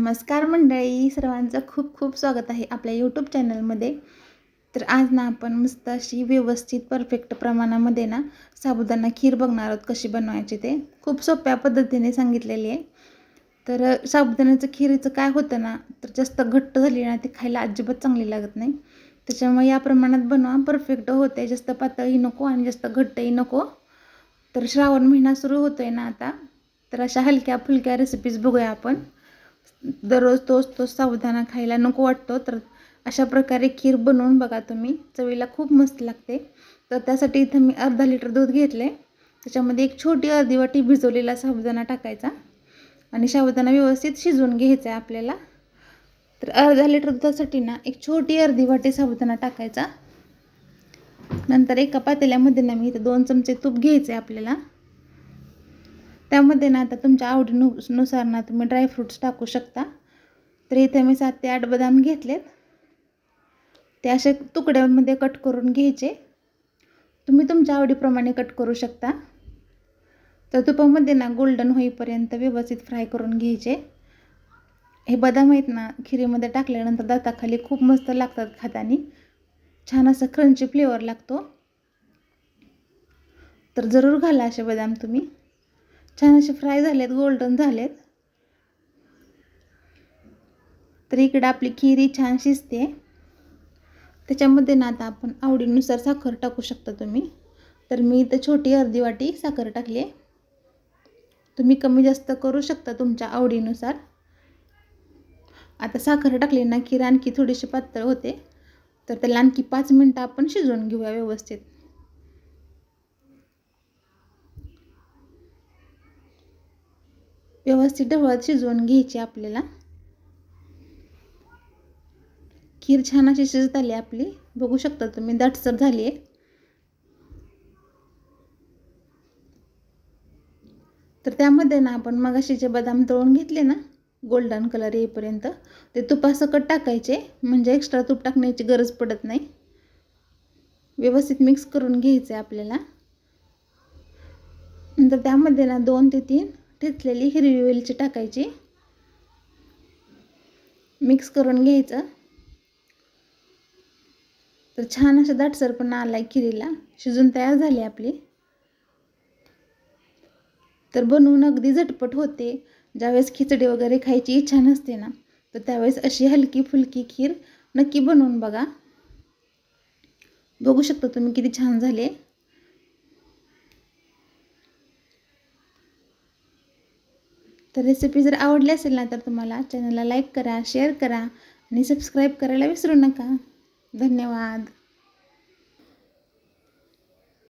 नमस्कार मंडळी सर्वांचं खूप खूप स्वागत आहे आपल्या यूट्यूब चॅनलमध्ये तर आज ना आपण मस्त अशी व्यवस्थित परफेक्ट प्रमाणामध्ये ना साबुदाणा खीर बघणार आहोत कशी बनवायची ते. खूप सोप्या पद्धतीने सांगितलेली आहे. तर साबुदाण्याचं खीरीचं काय होतं ना तर जास्त घट्ट झाली ना ते खायला अजिबात चांगली लागत नाही. त्याच्यामुळे या प्रमाणात बनवा परफेक्ट होते जास्त पातळही नको आणि जास्त घट्टही नको. तर श्रावण महिना सुरू होतो आहे ना आता. तर अशा हलक्या फुलक्या रेसिपीज बघूया आपण. दररोज तोच तोच साबुदाणा खायला नको वाटतो तर अशा प्रकारे खीर बनवून बघा तुम्ही. चवीला खूप मस्त लागते. तर त्यासाठी इथं मी अर्धा लिटर दूध घेतले त्याच्यामध्ये एक छोटी अर्धी वाटी भिजवलेला साबुदाणा टाकायचा आणि साबुदाणा व्यवस्थित शिजवून घ्यायचा आहे आपल्याला. तर अर्धा लिटर दुधासाठी ना एक छोटी अर्धी वाटी साबुदाणा टाकायचा. नंतर एका पातेल्यामध्ये ना मी इथं दोन चमचे तूप घ्यायचे आपल्याला. त्यामध्ये ना आता तुमच्या आवडीनु नुसार ना तुम्ही ड्रायफ्रूट्स टाकू शकता. तर इथे मी सात ते आठ बदाम घेतलेत. ते असे तुकड्यामध्ये कट करून घ्यायचे. तुम्ही तुमच्या आवडीप्रमाणे कट करू शकता. तर तुपामध्ये ना गोल्डन होईपर्यंत व्यवस्थित फ्राय करून घ्यायचे. हे बदाम आहेत ना खिरीमध्ये टाकल्यानंतर दाताखाली खूप मस्त लागतात खातानी. छान असं क्रंची फ्लेवर लागतो. तर जरूर घाला असे बदाम तुम्ही. छान असे फ्राय झालेत गोल्डन झालेत. तर इकडं आपली खिरी छान शिजते. त्याच्यामध्ये ना आता आपण आवडीनुसार साखर टाकू शकता तुम्ही. तर मी इथं छोटी अर्धी वाटी साखर टाकली आहे. तुम्ही कमी जास्त करू शकता तुमच्या आवडीनुसार. आता साखर टाकली ना खीर आणखी थोडीशी पातळ होते. तर त्याला आणखी पाच मिनटं आपण शिजवून घेऊया व्यवस्थित. व्यवस्थित ढवळत शिजवून घ्यायची आपल्याला. खीर छान अशी शिजत आली आपली. बघू शकता तुम्ही दाटसर झाली आहे. तर त्यामध्ये ना आपण मगाशीचे बदाम तळून घेतले ना गोल्डन कलर येईपर्यंत ते तुपासकट टाकायचे म्हणजे एक्स्ट्रा तूप टाकण्याची गरज पडत नाही. व्यवस्थित मिक्स करून घ्यायचे आपल्याला. नंतर त्यामध्ये ना दोन ते तीन ठेचलेली हिरवी वेलची टाकायची. मिक्स करून घ्यायचं. तर छान असं दाटसरपणा आला आहे खिरीला. शिजून तयार झाली आपली. तर बनवून अगदी झटपट होते. ज्यावेळेस खिचडी वगैरे खायची इच्छा नसते ना तर त्यावेळेस अशी हलकी फुलकी खीर नक्की बनवून बघा. बघू शकता तुम्ही किती छान झाले. तर रेसिपी जर आवडली असेल ना तर तुम्हाला चॅनलला लाईक करा शेअर करा आणि सबस्क्राईब करायला विसरू नका. धन्यवाद.